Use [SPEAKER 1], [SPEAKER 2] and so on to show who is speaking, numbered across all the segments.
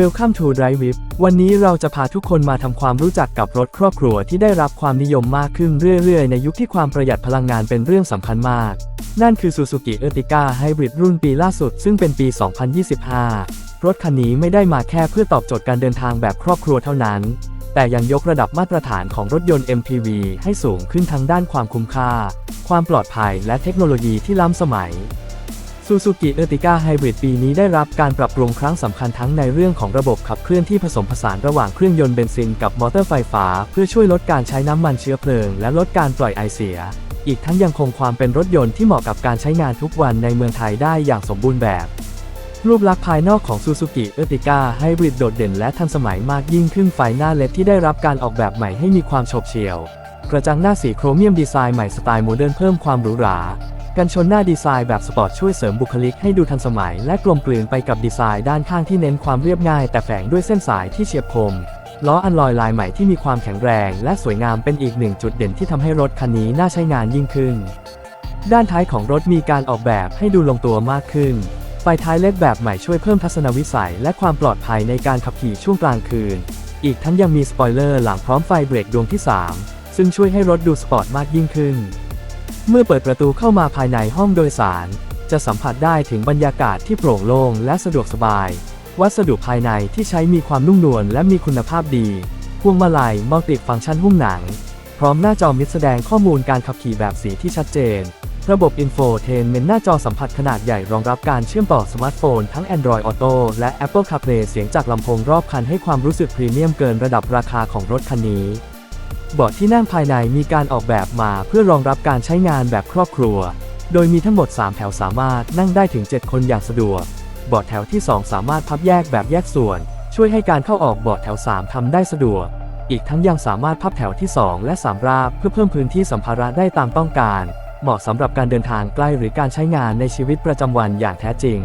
[SPEAKER 1] Welcome to Drive With วันนี้เราจะพาทุกคนมาทำความรู้จักกับรถครอบครัวที่ได้รับความนิยมมากขึ้นเรื่อยๆ ในยุคที่ความประหยัดพลังงานเป็นเรื่องสำคัญมาก นั่นคือ Suzuki Ertiga Hybrid รุ่นปีล่าสุด ซึ่งเป็นปี 2025 รถคันนี้ไม่ได้มาแค่เพื่อตอบโจทย์การเดินทางแบบครอบครัวเท่านั้น แต่ยังยกระดับมาตรฐานของรถยนต์ MPV ให้สูงขึ้นทั้งด้านความคุ้มค่า ความปลอดภัยและเทคโนโลยีที่ล้ำสมัย Suzuki Ertiga Hybrid ปีนี้ได้รับการปรับปรุงครั้งสำคัญทั้งในเรื่องของระบบขับเคลื่อนที่ผสมผสานระหว่างเครื่องยนต์เบนซินกับมอเตอร์ไฟฟ้า เพื่อช่วยลดการใช้น้ำมันเชื้อเพลิง และลดการปล่อยไอเสีย อีกทั้งยังคงความเป็นรถยนต์ที่เหมาะกับการใช้งานทุกวันในเมืองไทยได้อย่างสมบูรณ์แบบ รูปลักษณ์ภายนอกของ Suzuki Ertiga Hybrid โดดเด่นและทันสมัยมากยิ่งขึ้นไฟหน้าเลดที่ได้รับการออกแบบใหม่ให้มีความโฉบเฉี่ยวกระจังหน้าสีโครเมียมดีไซน์ใหม่สไตล์โมเดิร์นเพิ่มความหรูหรา กันชนหน้าดีไซน์แบบสปอร์ตช่วยเสริมบุคลิกให้ดูทันสมัยและกลมกลืนไปกับดีไซน์ด้านข้างที่เน้นความเรียบง่ายแต่แฝงด้วยเส้นสายที่เฉียบคม ล้ออันลอยลายใหม่ที่มีความแข็งแรงและสวยงามเป็นอีกหนึ่งจุดเด่นที่ทำให้รถคันนี้น่าใช้งานยิ่งขึ้น ด้านท้ายของรถมีการออกแบบให้ดูลงตัวมากขึ้นไฟท้ายเล็ดแบบใหม่ช่วยเพิ่มทัศนวิสัยและความปลอดภัยในการขับขี่ช่วงกลางคืน อีกทั้งยังมีสปอยเลอร์หลังพร้อมไฟเบรกดวงที่ 3 ซึ่งช่วยให้รถดูสปอร์ตมากยิ่งขึ้น เมื่อเปิดประตูเข้ามาภายในห้องโดยสาร จะสัมผัสได้ถึงบรรยากาศที่โปร่งโล่งและสะดวกสบาย วัสดุภายในที่ใช้มีความนุ่มนวลและมีคุณภาพดี พวงมาลัยมัลติฟังก์ชันหุ้มหนัง พร้อมหน้าจอมิดแสดงข้อมูลการขับขี่แบบสีที่ชัดเจน ระบบ Infotainment หน้าจอสัมผัสขนาดใหญ่รองรับการเชื่อมต่อสมาร์ทโฟนทั้ง Android Auto และ Apple CarPlay เสียงจากลำโพงรอบคันให้ความรู้สึกพรีเมียมเกินระดับราคาของรถคันนี้ เบาะที่นั่งภายในมีการออกแบบมาเพื่อรองรับการใช้งานแบบครอบครัว โดยมีทั้งหมด 3 แถวสามารถนั่งได้ถึง 7 คนอย่างสะดวกเบาะแถวที่ 2 สามารถพับแยกแบบแยกส่วน ช่วยให้การเข้าออกเบาะแถว 3ทำได้สะดวก อีกทั้งยังสามารถพับแถวที่ 2 และ 3 ราบเพื่อเพิ่มพื้นที่สัมภาระได้ตามต้องการ เหมาะสำหรับการเดินทางใกล้หรือการใช้งานในชีวิตประจำวันอย่างแท้จริง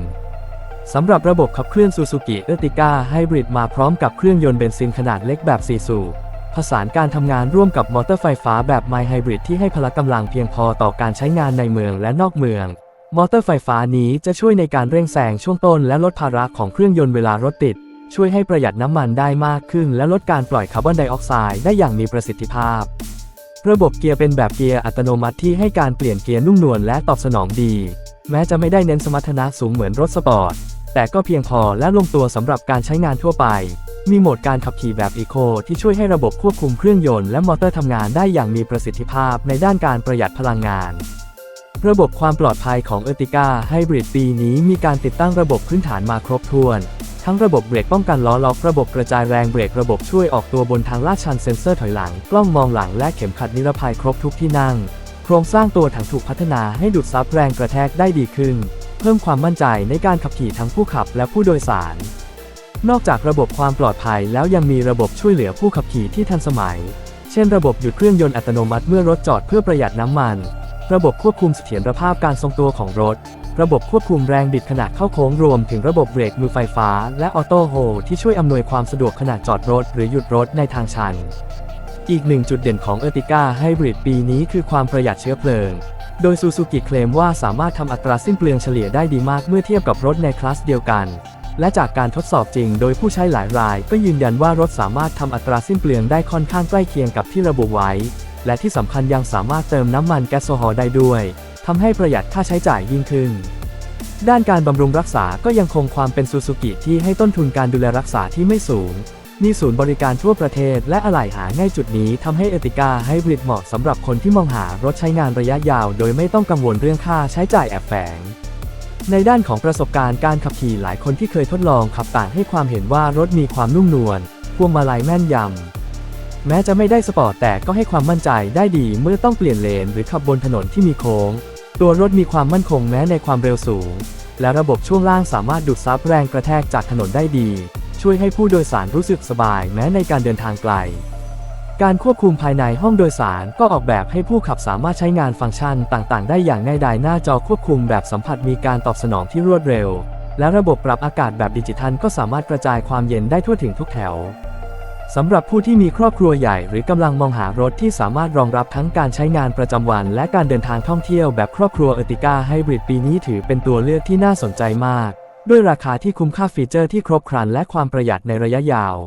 [SPEAKER 1] สำหรับระบบขับเคลื่อน Suzuki Ertiga Hybrid มาพร้อมกับเครื่องยนต์เบนซินขนาดเล็กแบบ4สูบ ผสานการทำงานร่วมกับมอเตอร์ไฟฟ้าแบบ My Hybrid ที่ให้พละกำลังเพียงพอต่อการใช้งานในเมืองและนอกเมือง มอเตอร์ไฟฟ้านี้จะช่วยในการเร่งแซงช่วงต้นและลดภาระของเครื่องยนต์เวลารถติด ช่วยให้ประหยัดน้ำมันได้มากขึ้น และลดการปล่อยคาร์บอนไดออกไซด์ได้อย่างมีประสิทธิภาพ ระบบเกียร์เป็นแบบเกียร์อัตโนมัติที่ให้การเปลี่ยนเกียร์นุ่มนวลและตอบสนองดี แม้จะไม่ได้เน้นสมรรถนะสูงเหมือนรถสปอร์ตแต่ก็เพียงพอและลงตัวสำหรับการใช้งานทั่วไป มีโหมดการขับขี่แบบอีโคที่ช่วยให้ระบบควบคุมเครื่องยนต์และมอเตอร์ทำงานได้อย่างมีประสิทธิภาพในด้านการประหยัดพลังงาน ระบบความปลอดภัยของ Ertiga Hybrid ปีนี้มีการติดตั้งระบบพื้นฐานมาครบถ้วน ทั้งระบบเบรกป้องกันล้อล็อกระบบกระจายแรงเบรกระบบช่วยออกตัวบนทางลาดชันเซ็นเซอร์ถอยหลัง กล้องมองหลังและเข็มขัดนิรภัยครบทุกที่นั่ง โครงสร้างตัวถังถูกพัฒนาให้ดูดซับแรงกระแทกได้ดีขึ้น เพิ่มความมั่นใจในการขับขี่ทั้งผู้ขับและผู้โดยสาร นอกจากระบบความปลอดภัยแล้วยังมีระบบช่วยเหลือผู้ขับขี่ที่ทันสมัย เช่นระบบหยุดเครื่องยนต์อัตโนมัติเมื่อรถจอดเพื่อประหยัดน้ำมัน ระบบควบคุมเสถียรภาพการทรงตัวของรถ ระบบควบคุมแรงบิดขณะเข้าโค้งรวมถึงระบบเบรกมือไฟฟ้า และออโต้โฮลที่ช่วยอำนวยความสะดวกขณะจอดรถ หรือหยุดรถในทางชัน อีกหนึ่งจุดเด่นของ Ertiga Hybrid ปีนี้คือความประหยัดเชื้อเพลิงโดย Suzuki เคลมว่าสามารถทำอัตราสิ้นเปลืองเฉลี่ยได้ดีมากเมื่อเทียบกับรถในคลาสเดียวกัน และจากการทดสอบจริงโดยผู้ใช้หลายราย ก็ยืนยันว่ารถสามารถทำอัตราสิ้นเปลืองได้ค่อนข้างใกล้เคียงกับที่ระบุไว้ และที่สำคัญยังสามารถเติมน้ำมันแก๊สโซฮอล์ได้ด้วยทำให้ประหยัดค่าใช้จ่ายยิ่งขึ้น ด้านการบำรุงรักษาก็ยังคงความเป็นซูซูกิที่ให้ต้นทุนการดูแลรักษาที่ไม่สูง มีศูนย์บริการทั่วประเทศและอะไหล่หาง่ายจุดนี้ทำให้เอติกาให้บริดเหมาะสำหรับคนที่มองหารถใช้งานระยะยาว โดยไม่ต้องกังวลเรื่องค่าใช้จ่ายแอบแฝง ในด้านของประสบการณ์การขับขี่หลายคนที่เคยทดลองขับต่างให้ความเห็นว่ารถมีความนุ่มนวลพวงมาลัยแม่นยำ แม้จะไม่ได้สปอร์ตแต่ก็ให้ความมั่นใจได้ดีเมื่อต้องเปลี่ยนเลนหรือขับบนถนนที่มีโค้ง ตัวรถมีความมั่นคงแม้ในความเร็วสูง และระบบช่วงล่างสามารถดูดซับแรงกระแทกจากถนนได้ดี ช่วยให้ผู้โดยสารรู้สึกสบายแม้ในการเดินทางไกล การควบคุมภายในห้องโดยสารก็ออกแบบให้ผู้ขับสามารถใช้งานฟังก์ชันต่างๆ ได้อย่างง่ายดายหน้าจอควบคุมแบบสัมผัสมีการตอบสนองที่รวดเร็ว และระบบปรับอากาศแบบดิจิทัลก็สามารถกระจายความเย็นได้ทั่วถึงทุกแถวสำหรับผู้ที่มีครอบครัวใหญ่หรือกำลังมองหารถที่สามารถรองรับทั้งการใช้งานประจำวัน และการเดินทางท่องเที่ยวแบบครอบครัวเอติก้าไฮบริดปีนี้ถือเป็นตัวเลือกที่น่าสนใจมาก ด้วยราคาที่คุ้มค่าฟีเจอร์ที่ครบครันและความประหยัดในระยะยาว